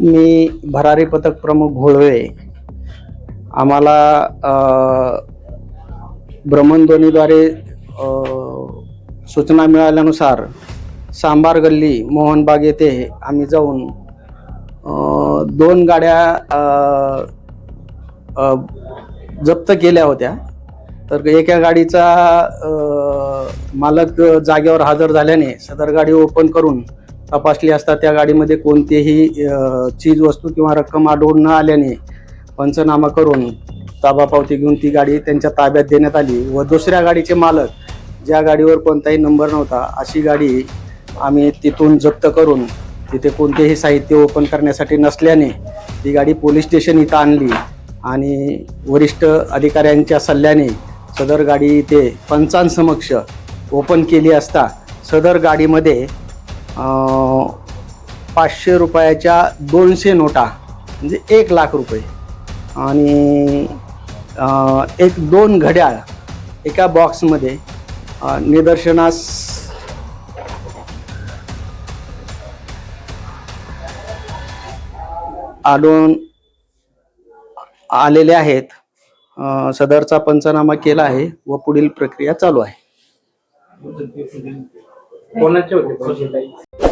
मी भरारी पथक प्रमुख घोळवे. आम्हाला भ्रमणध्वनीद्वारे सूचना मिळाल्यानुसार सांबार गल्ली मोहनबाग येथे आम्ही जाऊन दोन गाड्या जप्त केल्या होत्या. तर एका गाडीचा मालक जागेवर हजर झाल्याने सदर गाडी ओपन करून तपासली असता त्या गाडीमध्ये कोणतीही चीज वस्तू किंवा रक्कम आढळून न आल्याने पंचनामा करून ताबा पावती घेऊन ती गाडी त्यांच्या ताब्यात देण्यात आली व दुसऱ्या गाडीचे मालक ज्या गाडीवर कोणताही नंबर नव्हता अशी गाडी आम्ही तिथून जप्त करून तिथे कोणतेही साहित्य ओपन करण्यासाठी नसल्याने ती गाडी पोलीस स्टेशन इथं आणली आणि वरिष्ठ अधिकाऱ्यांच्या सल्ल्याने सदर गाडी इथे पंचांसमक्ष ओपन केली असता सदर गाडीमध्ये पाचशे रुपयाच्या दोनशे नोटा म्हणजे एक लाख रुपये. आणि एक दोन घड्याळ एका बॉक्समध्ये निदर्शनास आढळून आलेले आहेत. सदरचा पंचनामा केला आहे व पुढील प्रक्रिया चालू आहे. कोणाचे होते पैसे काही